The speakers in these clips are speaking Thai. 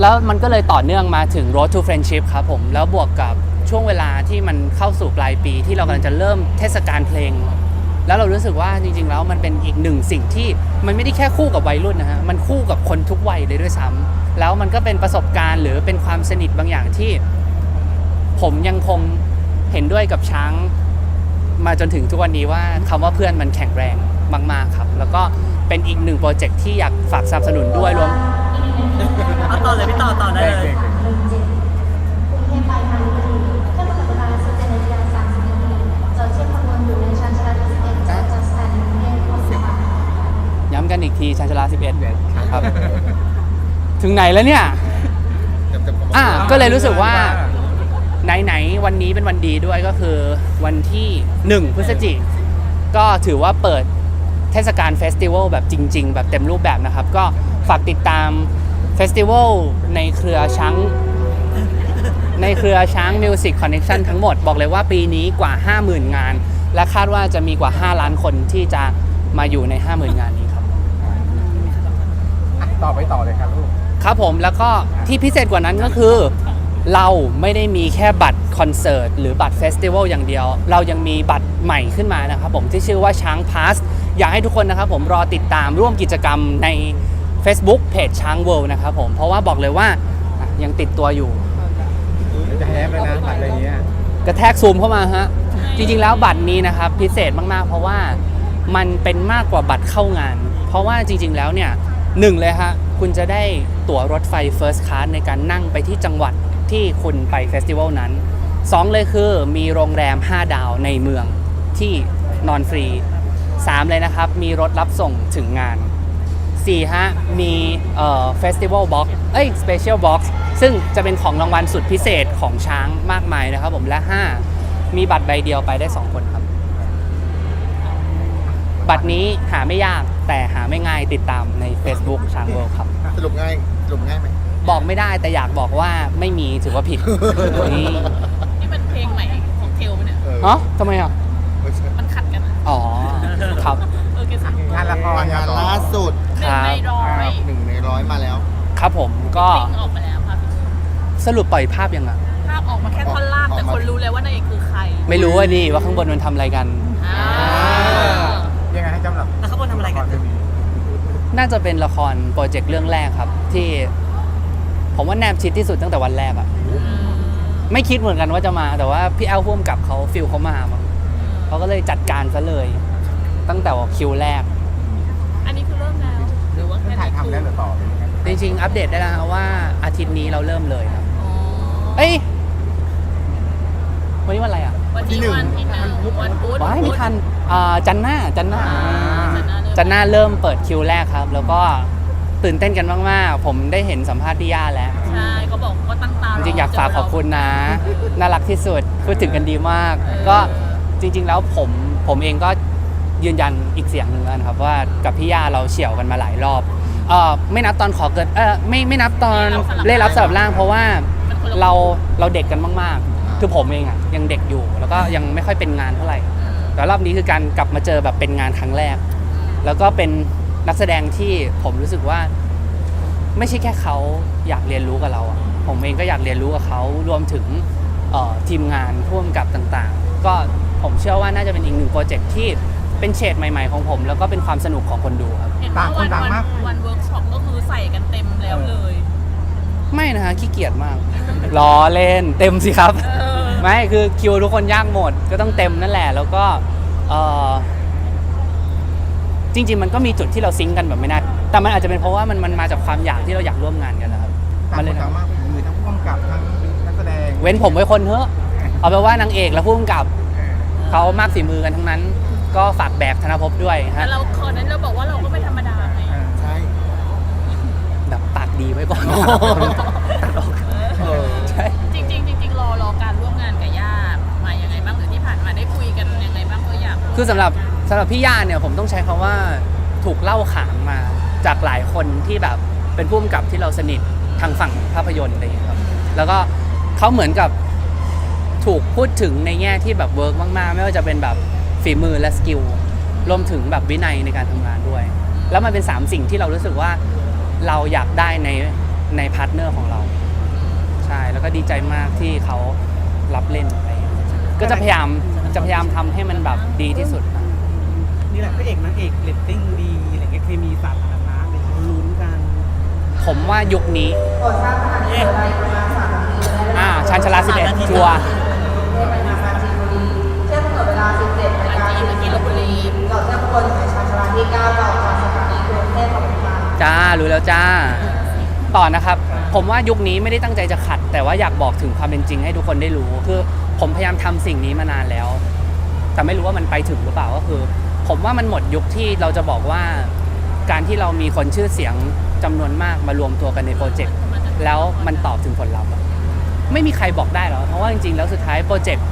แล้วมันก็เลยต่อเนื่องมาถึง Road to Friendship ครับผม แล้วบวกกับช่วงเวลาที่มันเข้าสู่ปลายปี ที่เรากำลังจะเริ่มเทศกาลเพลง แล้วเรารู้สึกว่าจริง ๆ แล้วมันเป็นอีกหนึ่งสิ่งที่มันไม่ได้แค่คู่กับวัยรุ่นนะฮะมันคู่กับคนทุกวัยเลยด้วยซ้ำแล้วมันก็เป็นประสบการณ์หรือเป็นความสนิทบางอย่างที่ ผมยังคงเห็นด้วยกับช้างมาจนถึงทุกวันนี้ว่าคำว่าเพื่อนมันแข็งแรงมาก ๆ ครับ แล้วก็เป็นอีกหนึ่งโปรเจกต์ที่อยากฝากสนับสนุนด้วยรวม ต่อเลยพี่ต่อต่อได้เลย ย้ำกันอีกทีชานชาลา 11 ครับ ถึงไหนแล้วเนี่ย อะก็เลยรู้สึกว่า ไหน ๆ วันนี้เป็นวันดีด้วยก็คือวันที่ 1 พฤศจิกก็ถือว่าเปิดเทศกาลเฟสติวัลแบบจริง ๆ แบบเต็มรูปแบบนะครับ ก็ฝากติดตามเฟ สติวัลในเครือช้างในเครือช้างมิวสิกคอนเน t ชันทั้งหมด บอกเลยว่าปีนี้กว่า 50,000 งาน และคาดว่าจะมีกว่า 5 ล้านคนที่จะมาอยู่ใน 50,000 งานนี้ครับอะต่อไปต่อเลยครับลูก ครับผมแล้วก็ที่พิเศษกว่านั้นก็คือ เราไม่ได้มีแค่บัตรคอนเสิร์ตหรือบัตรเฟสติวัลอย่างเดียว เรายังมีบัตรใหม่ขึ้นมานะครับผมที่ชื่อว่าช้างพาสอยากให้ทุกคนนะครับผมรอติดตามร่วมกิจกรรมใน Facebook เพจช้างเวิลด์นะครับผมเพราะว่าบอกเลยว่าอะยังติดตัวอยู่เดี๋ยวจะแฮปแล้วนะอะไรเงี้ยกระแทกซูมเข้ามาฮะ จริงๆ แล้วบัตรนี้นะครับพิเศษมากๆ เพราะว่ามันเป็นมากกว่าบัตรเข้างาน เพราะว่าจริงๆ แล้วเนี่ยหนึ่งเลยฮะคุณจะได้ตั๋วรถไฟ First Class ในการนั่งไปที่จังหวัดที่คุณไปเฟสติวัลนั้นสองเลยคือมีโรงแรม 5 ดาวในเมืองที่นอนฟรีสามเลยนะครับ มีรถรับส่งถึงงาน 4ฮะมีเอ่อเฟสติวัลบ็อกเอ้ยสเปเชียลบ็อกซ์ซึ่งจะเป็นของรางวัลสุดพิเศษของช้างมากมายนะครับผมและ 5 มีบัตรใบเดียวไปได้ 2 คนครับ บัตรนี้หาไม่ยากแต่หาไม่ง่ายติดตามใน Facebook ช้างเวิลด์ครับ สรุปง่ายสรุปง่ายไหมบอกไม่ได้แต่อยากบอกว่าไม่มีถือว่าผิดนี่นี่เป็นเพลงใหม่ของเทลปะเนี่ย เออเอ๋อทำไมอะไม่ใช่มันขัดกันอะอ๋อ ครับ เออเกสงานละครงานล่าสุด หนึ่งในร้อยหนึ่งในร้อยมาแล้ว ครับผมก็เพลงออกมาแล้วภาพสรุปปล่อยภาพยังอะ ภาพออกมาแค่ท่อนล่างแต่คนรู้เลยว่านางเอกคือใครไม่รู้ว่านี่ว่าข้างบนมันทำอะไรกัน อ่ายังไงให้สำหรับแล้วเขาบนทำอะไรกันละคเรื่องนี้น่าจะเป็นละครโปรเจกต์เรื่องแรกครับ ที่ ผมว่าแนบชิดที่สุดตั้งแต่วันแรกอะไม่คิดเหมือนกันว่าจะมาแต่ว่าพี่แอลพ่วมกับเขาฟิลเขามามั้งเขาก็เลยจัดการซะเลย ตั้งแต่ว่าคิวแรก ทำแล้วหรือต่อเป็นยังไงจริงๆ อัปเดตได้แล้วนะว่าอาทิตย์นี้เราเริ่มเลยครับอ๋อเอ้ยวันนี้วันอะไรอะวันที่วันที่หนึ่งวันพุธว้ายไม่ทันอ่าจันทร์หน้าจันทร์หน้าอ่าจันทร์หน้าเริ่มจันทร์หน้าเริ่มเปิดคิวแรกครับ แล้วก็ตื่นเต้นกันมากๆ ผมได้เห็นสัมภาษณ์พี่ย่าแล้ว ใช่เขาบอกว่าตั้งตาจริงๆอยากฝากขอบคุณนะ น่ารักที่สุดพูดถึงกันดีมากเออก็จริง ๆ แล้วผมผมเองก็ยืนยันอีกเสียงหนึ่งแล้วนะครับว่ากับพี่ย่าเราเฉี่ยวกันมาหลายรอบ เออไม่นับตอนขอเกิดเออไม่ไม่นับตอนเล่นรับสลับร่าง เพราะว่ามันคนละเราเราเด็กกันมากๆ คือผมเองอะยังเด็กอยู่ แล้วก็ยังไม่ค่อยเป็นงานเท่าไหร่ แต่รอบนี้คือการกลับมาเจอแบบเป็นงานครั้งแรก แล้วก็เป็นนักแสดงที่ผมรู้สึกว่า ไม่ใช่แค่เขาอยากเรียนรู้กับเราอะผมเองก็อยากเรียนรู้กับเขารวมถึงเอ่อทีมงานพ่วงกับต่างๆ ก็ผมเชื่อว่าน่าจะเป็นอีกหนึ่งโปรเจกต์ที่ เป็นเฉดใหม่ ๆของผม แล้วก็เป็นความสนุกของคนดูครับ เห็นว่าวันวันวันเวิร์กช็อปก็คือใส่กันเต็มแล้วเลย ไม่นะฮะขี้เกียจมาก ล้อเล่นเต็มสิครับ เออ ไม่คือคิวทุกคนยากหมดก็ต้องเต็มนั่นแหละ แล้วก็เอ่อจริง ๆ มันก็มีจุดที่เราซิงก์กันแบบไม่น่าแต่มันอาจจะเป็นเพราะว่ามันมันมาจากความอยากที่เราอยากร่วมงานกันนะครับต่างมันคเลยนทำต่างมากมือทั้งผู้กำกับทั้งนักแสดงเว้นผมไว้คนเถอะเอาไปนว่านางเอกและผู้กำกับเออเขามากฝีมือกันทั้งนั้น ก็ฝากแบกธนภพด้วยแต่ฮะเราคอนนั้นเราบอกว่าเราก็ไม่ธรรมดาไงเออใช่ แบบปากดีไว้ก่อนตัดออกเออ ใช่ จริงๆจริงๆรอรอการร่วมงานกับย่ามายังไงบ้างหรือที่ผ่านมาได้คุยกันยังไงบ้างก็อยากคือสำหรับสำหรับพี่ย่าเนี่ยผมต้องใช้คำว่าถูกเล่าขานมาจากหลายคนที่แบบเป็นผู้กำกับที่เราสนิททางฝั่งภาพยนตร์อะไรอย่างเงี้ยครับ แล้วก็เขาเหมือนกับถูกพูดถึงในแง่ที่แบบเวิร์กมากๆ ไม่ว่าจะเป็นแบบ ฝีมือและสกิลรวมถึงแบบวินัยในการทำงานด้วย แล้วมันเป็นสามสิ่งที่เรารู้สึกว่าเราอยากได้ในในพาร์ทเนอร์ของเรา ใช่แล้วก็ดีใจมากที่เขารับเล่นอะไรอย่างเงี้ยก็จะพยายามจะพยายามทำให้มันแบบดีที่สุดนะนี่แหละพระเอกนางเอกเรตติ้งดีอะไรเงี้ยเคมีสาธารณะอะไรเงี้ยลุ้นกันผมว่ายุคนี้เอ๊ะอ่าชันชลาสิบเอ็ดชัวร์ เช่นกำหนดเวลา 17นาฬิกาจีนเมื่อกี้ลบบุรีก่อนเที่ยงควรถึงชาชาลาที่9ต่อจากสถานีกรุงเทพปทุมธานีจ้ารู้แล้วจ้า ต่อนะครับ ผมว่ายุคนี้ไม่ได้ตั้งใจจะขัด แต่ว่าอยากบอกถึงความเป็นจริงให้ทุกคนได้รู้ คือผมพยายามทำสิ่งนี้มานานแล้ว แต่ไม่รู้ว่ามันไปถึงหรือเปล่าก็คือ ผมว่ามันหมดยุคที่เราจะบอกว่า การที่เรามีคนชื่อเสียงจำนวนมากมารวมตัวกันในโปรเจกต์แล้วมันตอบถึงผลลัพธ์ไม่มีใครบอกได้หรอกเพราะว่าจริงๆแล้วสุดท้ายโปรเจกต์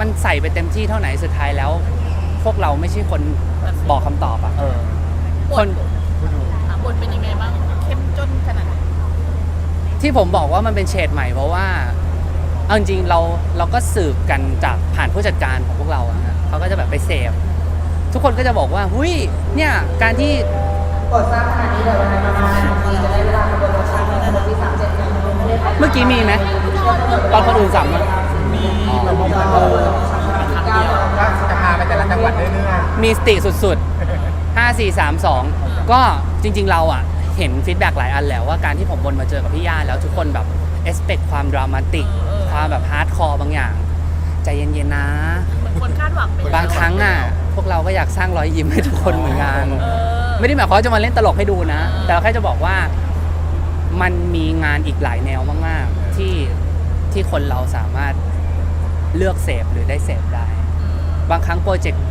มันใส่ไปเต็มที่เท่าไหนสุดท้ายแล้ว พวกเราไม่ใช่คนบอกคำตอบอะเออบคทนอะบทเป็นยังไงบ้าง เข้มจนขนาดไหนที่ผมบอกว่ามันเป็นเฉดใหม่เพราะว่าเอาจริงๆเราเราก็สืบกันจากผ่านผู้จัดการของพวกเราอะฮะเขาก็จะแบบไปเสพทุกคนก็จะบอกว่าหุยเนี่ยการที่โปรดทราบขณะนี้เหลือเวลาประมาณนาทีจะได้เวลาขบวนรถไฟขบวนที่37ของประเทศไทยเมื่อกี้มีไหมตอนคนอื่นสั่งอะ มีแบบว่าเออก็จะพาไปแต่ละจังหวัดเรื่อยมีสติสุดๆ 5 4 3 2 ก็จริง ๆ เราอะเห็นฟีดแบ็กหลายอันแล้วว่าการที่ผมวนมาเจอกับพี่ย่าแล้วทุกคนแบบเอสเปคความดรามาติก ความแบบฮาร์ดคอร์บางอย่าง ใจเย็นๆนะ เหมือนคนคาดหวังไปแล้วบางครั้งอะ พวกเราก็อยากสร้างรอยยิ้มให้ทุกคนเหมือนกัน เออไม่ได้หมายความว่าจะมาเล่นตลกให้ดูนะ แต่แค่จะบอกว่ามันมีงานอีกหลายแนวมาก ๆ ที่ที่คนเราสามารถ เลือกเสพหรือได้เสพได้ บางครั้งโปรเจกต์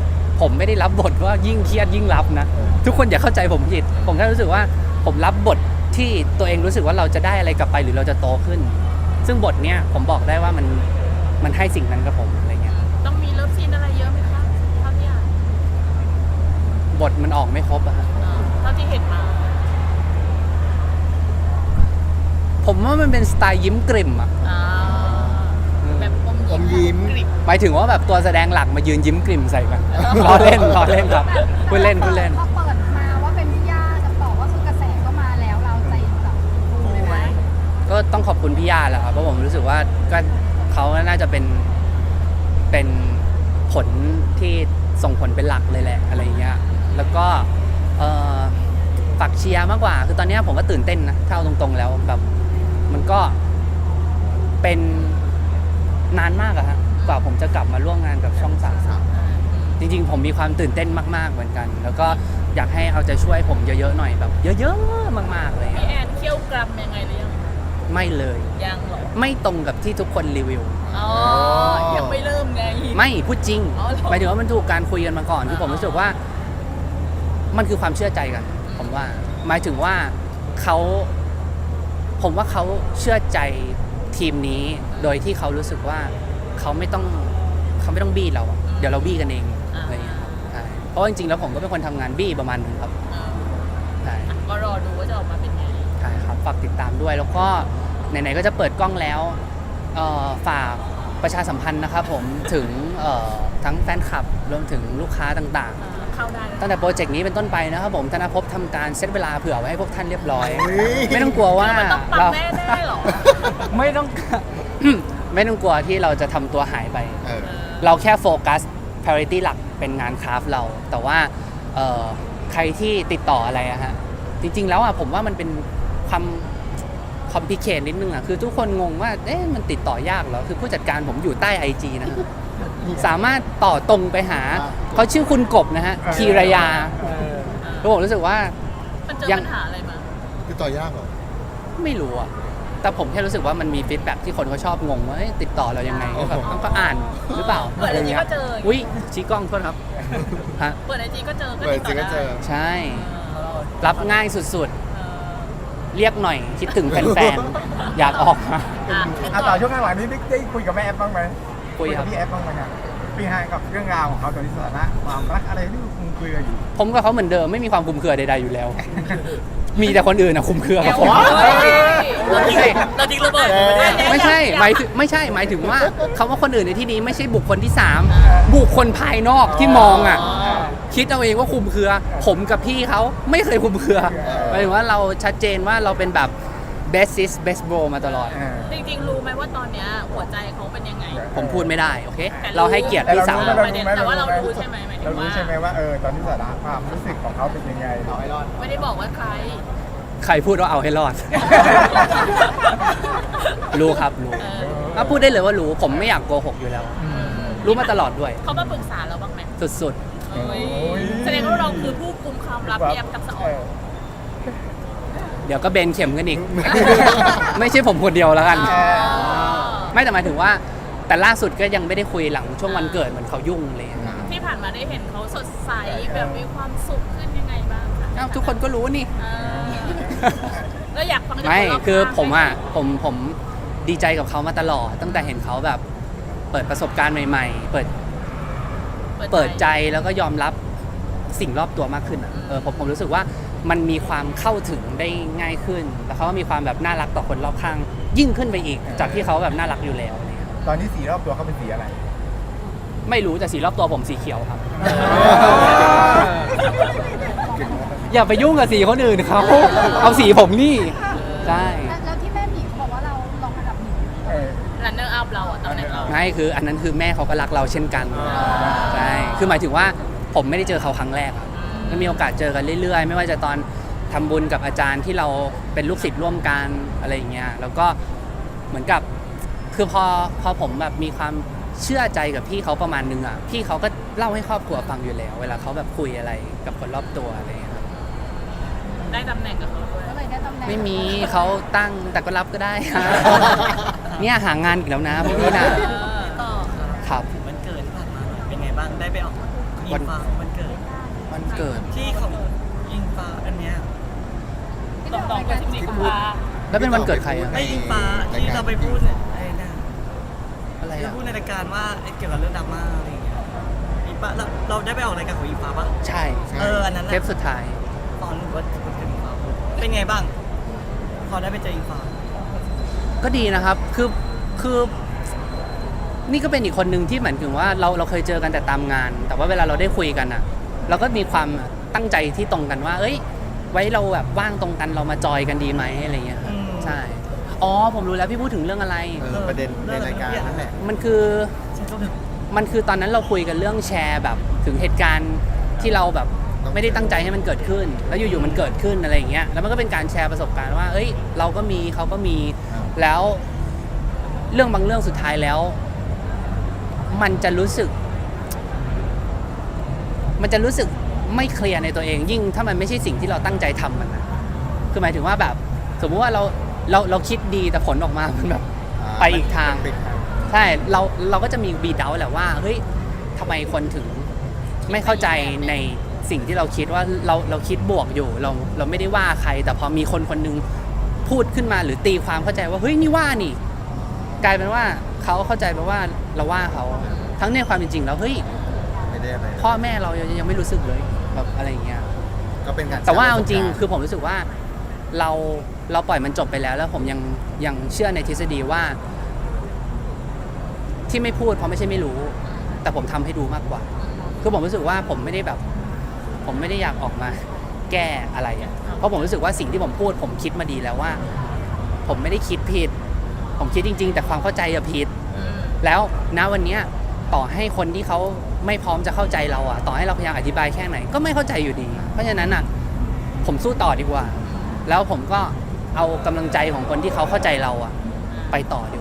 ผมไม่ได้รับบทว่ายิ่งเครียดยิ่งรับนะ ทุกคนอย่าเข้าใจผมผิด ผมแค่รู้สึกว่าผมรับบทที่ตัวเองรู้สึกว่าเราจะได้อะไรกลับไปหรือเราจะโตขึ้น ซึ่งบทเนี้ยผมบอกได้ว่ามันมันให้สิ่งนั้นกับผมอะไรเงี้ยต้องมีเลิฟซีนอะไรเยอะไหมคะเท่าที่อ่านบทมันออกไม่ครบอะฮะเออเท่าที่เห็นมา ผมว่ามันเป็นสไตล์ยิ้มกริ่มอะอ่าแบบ อมอมยิ้ยิ้มกริบหมายถึงว่าแบบตัวแสดงหลักมายืนยิ้มกลิ่มใส่กันล้อเล่นล้อเล่นครับพูดเล่นพูดเล่น พอเปิดมาว่าเป็นพี่ย่าจะบอกว่าคือกระแสก็มาแล้วเราใจแบบฟูเลยไหมก็ต้องขอบคุณพี่ยาแหละครับเพราะผมรู้สึกว่าก็เขาน่าจะเป็นเป็นผลที่ส่งผลเป็นหลักเลยแหละอะไรเงี้ยแล้วก็เอ่อฝากเชียร์มากกว่า คือตอนเนี้ยผมก็ตื่นเต้นนะถ้าเอาตรงๆแล้วแบบ มันก็เป็น นานมากอะฮะกว่าผมจะกลับมาร่วมงานกับช่องสามจริง ๆ ผมมีความตื่นเต้นมาก ๆ เหมือนกัน แล้วก็อยากให้เอาใจช่วยผมเยอะๆหน่อยแบบ เยอะๆมากๆเลยพี่แอนเคี่ยวกรัมยังไงหรือยังไม่เลย ยังเหรอไม่ตรงกับที่ทุกคนรีวิว อ๋อ ยังไม่เริ่มไง ไม่พูดจริงอ๋อเหรอ หมายถึงว่ามันถูกการคุยกันมาก่อนคือผมรู้สึกว่า มันคือความเชื่อใจกัน ผมว่า หมายถึงว่าเขาผมว่าเขาเชื่อใจ ทีมนี้โดยที่เขารู้สึกว่าเขาไม่ต้องเขาไม่ต้องบี้เราอะเดี๋ยวเราบี้กันเองอะไรอย่างเงี้ยใช่เพราะว่าจริงๆแล้วผมก็เป็นคนทำงานบี้ประมาณนึงครับเออใช่ก็รอดูว่าจะออกมาเป็นไง ใช่ครับฝากติดตามด้วยแล้วก็ไหนๆก็จะเปิดกล้องแล้วเอ่อฝากประชาสัมพันธ์นะครับผมถึงเอ่อทั้งแฟนคลับรวมถึงลูกค้าต่าง เข้าได้ๆตั้งแต่โปรเจกต์นี้เป็นต้นไปนะครับผมธนภพทำการเซตเวลาเผื่อไว้ให้พวกท่านเรียบร้อยเฮ้ยไม่ต้องกลัวว่ามันต้องปัเรางแน่ๆหรอ ไม่ต้อง ไม่ต้องกลัวที่เราจะทำตัวหายไป เออ เราแค่โฟกัส priority หลักเป็นงานคราฟต์เรา แต่ว่าเอ่อใครที่ติดต่ออะไรอะฮะ จริง ๆ แล้วอะผมว่ามันเป็นความคอมพิเคนิดนึงอะคือทุกคนงงว่า เอ๊ะมันติดต่อยากเหรอ คือผู้จัดการผมอยู่ใต้ IG นะฮะ สามารถต่อตรงไปหาเขาชื่อคุณกบนะฮะคีรยาแล้วผมรู้สึกว่ามันเจอยังปัญหาอะไรมาคือต่อยากเหรอไม่รู้อะแต่ผมแค่รู้สึกว่ามันมีฟีดแบ็ที่คนเขาชอบงงว่าเอ๊ะติดต่อเรายังไงก็แบบก็อ่านหรือเปล่าเปิดอะไรไอจีเงี้ยก็เจออุ้ยชี้กล้องโทษครับฮะเปิดไอจีก็เจอเปิดจริงก็เจอใช่เออรับง่ายสุดเออๆเรียกหน่อยคิดถึงแฟนๆ อยากออกมาอะๆอะต่อช่วงข้างหลังนี้ได้ได้คุยกับแม่แอฟบ้างไหม คุยครับกับ พี่แอฟบ้างไหมครับพี่ไฮกับเรื่องราวของเขาตอนนี้สถานะความรักอะไรที่คุณคุยกันอยู่ ผมกับเขาเหมือนเดิมไม่มีความคลุมเครือใดๆอยู่แล้ว มีแต่คนอื่นอะคลุมเครือกับผม เราทิ้งเราทิ้งระเบิดไม่ได้แล้วไม่ใช่หมายถึงไม่ใช่หมายถึงว่าคำว่าคนอื่นในที่นี้ไม่ใช่บุคคลที่สามบุคคลภายนอกที่มองอะ คิดเอาเองว่าคุมเครือ ผมกับพี่เขาไม่เคยคุมเครือหมายถึงว่าเราชัดเจนว่าเราเป็นแบบ best sis best bro มาตลอดเออจริงๆ รู้ไหมว่าตอนเนี้ยหัวใจเขาเป็นยังไง ผมพูดไม่ได้โอเค แต่รู้เราให้เกียรติแต่พี่เราสาวรู้ไม่ได้แต่ว่าเรารู้ใช่ไหมหมายถึงเรารู้ว่าใช่ไหมว่าเออตอนที่สาระความรู้สึกของเขาเป็นยังไงเอาให้รอด ไม่ได้บอกว่าใคร ใครพูดว่าเอาให้รอด รู้ครับรู้เออก็พูดได้เลยว่ารู้ผมไม่อยากโกหกอยู่แล้ว รู้มาตลอดด้วย เขามาปรึกษาเราบ้างไหมสุดเอ้ยโอ้ย แสดงว่าเราคือผู้กุมความลับเยียบกับสะออนๆเดี๋ยวก็เบนเข็มกันอีก ไม่ใช่ผมคนเดียวแล้วกันอ๋อไม่แต่หมายถึงว่า แต่ล่าสุดก็ยังไม่ได้คุยหลังช่วงวันเกิดเหมือนเขายุ่งเลยที่ผ่านมาได้เห็นเขาสดใสแบบมีความสุขขึ้นยังไงบ้างคะเอ้าทุกคนก็รู้นี่เออแล้วอยากฟังจากไม่นรบคือข้างผมไหอะผมผมดีใจกับเขามาตลอด ตั้งแต่เห็นเขาแบบ เปิดประสบการณ์ใหม่ ๆ เปิดเปิดใจแล้วก็ยอมรับสิ่งรอบตัวมากขึ้นอะเออผมผมรู้สึกว่า มันมีความเข้าถึงได้ง่ายขึ้น แล้วเขาก็มีความแบบน่ารักต่อคนรอบข้าง ยิ่งขึ้นไปอีก จากที่เขาแบบน่ารักอยู่แล้วอะไรเงี้ยตอนนี้สีรอบตัวเขาเป็นสีอะไร ไม่รู้แต่สีรอบตัวผมสีเขียวครับ อย่าไปยุ่งกับสีคนอื่นเขาเอาสีผมนี่ใช่แล้วแล้วที่แม่หมีเขาบอกว่าเราลองอันดับหนึ่งเออรันเนอร์อัพเราอะตำแหน่งเรา ไม่คืออันนั้นคือแม่เขาก็รักเราเช่นกันใช่คือหมายถึงว่าผมไม่ได้เจอเขาครั้งแรกอะ มันมีโอกาสเจอกันเรื่อยๆ ไม่ว่าจะตอนทำบุญกับอาจารย์ที่เราเป็นลูกศิษย์ร่วมกันอะไรอย่างเงี้ยแล้วก็เหมือนกับคือพอพอผมแบบมีความเชื่อใจกับพี่เขาประมาณนึงอะพี่เขาก็เล่าให้ครอบครัวฟังอยู่แล้ว เวลาเขาแบบคุยอะไรกับคนรอบตัวอะไรอย่างเงี้ยครับได้ตำแหน่งกับเขาด้วยก็เลยได้ตำแหน่งไม่มีเขาตั้งแต่ก็รับก็ได้ฮะเนี่ยหางานอีกแล้วนะพวกนี้นะเออต่อครับ วันเกิดที่ผ่านมาเป็นไงบ้างได้ไปออกอิวันงฟ้าของวันเกิด วันเกิด ที่ของอิงฟ้าอันเนี้ยตรงตรงๆไปสิบสี่กุมภาแล้วเป็นวันเกิดใครอะ ไออิงฟ้าที่เราไปพูดเนี่ยไอ้นะอะไรที่เราอะ พูดในรายการว่าไอ้เกี่ยวกับเรื่องดราม่าอะไรอย่างเงี้ยอิงฟ้าเราเราได้ไปออกรายการของอิงฟ้าปะใช่ เอออันนั้นเทน่ะปสุดท้าย ตอนวันเกิดอิงฟ้าเป็นไงบ้าง พอได้ไปเจออิงฟ้า ก็ดีนะครับ คือ คือ นี่ก็เป็นอีกคนหนึ่งที่เหมือนถึงว่าเราเราเคยเจอกันแต่ตามงาน แต่ว่าเวลาเราได้คุยกันอะ เราก็มีความตั้งใจที่ตรงกันว่า เอ้ย ไว้เราแบบว่างตรงกันเรามาจอยกันดีไหมอะไรเงี้ยครับอืม ใช่ อ๋อผมรู้แล้วพี่พูดถึงเรื่องอะไร เออประเด็นในรายการนั่นแหละ มันคือ ฉันก็แบบมันคือตอนนั้นเราคุยกันเรื่องแชร์แบบถึงเหตุการณ์ที่เราแบบไม่ได้ตั้งใจให้มันเกิดขึ้น แล้วอยู่ๆมันเกิดขึ้นอะไรอย่างเงี้ยแล้วมันก็เป็นการแชร์ประสบการณ์ว่า เอ้ย เราก็มีเขาก็มีครับ แล้ว เรื่องบางเรื่องสุดท้ายแล้ว มันจะรู้สึก มันจะรู้สึกไม่เคลียร์ในตัวเอง ยิ่งถ้ามันไม่ใช่สิ่งที่เราตั้งใจทำมันนะคือหมายถึงว่าแบบ สมมุติว่าเราเราเราคิดดีแต่ผลออกมามันแบบไปอีกทางไปอีกทางใช่เราเราก็จะมีบีดาแหละว่าเฮ้ยทำไมคนถึงไม่เข้าใจในสิ่งที่เราคิดว่าเราเราคิดบวกอยู่เราเราไม่ได้ว่าใคร แต่พอมีคนคนหนึงพูดขึ้นมาหรือตีความเข้าใจว่าเฮ้ยนี่ว่านี่ กลายเป็นว่าเขาเข้าใจไปว่าเราว่าเขาทั้งในความเป็นจริงแล้วเฮ้ย ไม่ได้อะไรพ่อแม่เรายังยังไม่รู้สึกเลยแบบอะไรอย่างเงี้ย ก็เป็นการแต่ว่าเอาจริงประสบกคือผมรู้สึกว่าเราเราปล่อยมันจบไปแล้ว แล้วผมยังยังเชื่อในทฤษฎีว่า ที่ไม่พูดเพราะไม่ใช่ไม่รู้ แต่ผมทำให้ดูมากกว่า คือผมรู้สึกว่าผมไม่ได้แบบ ผมไม่ได้อยากออกมา แก้อะไรอะเพราะผมรู้สึกว่าสิ่งที่ผมพูด ผมคิดมาดีแล้วว่า ผมไม่ได้คิดผิด ผมคิดจริง ๆ แต่ความเข้าใจอะผิด แล้วณวันเนี้ยต่อให้คนที่เขา ไม่พร้อมจะเข้าใจเราอะต่อให้เราพยายามอธิบายแค่ไหนก็ไม่เข้าใจอยู่ดี เพราะฉะนั้นอะผมสู้ต่อดีกว่า แล้วผมก็เอากำลังใจของคนที่เขาเข้าใจเราอะไปต่อดีกว่า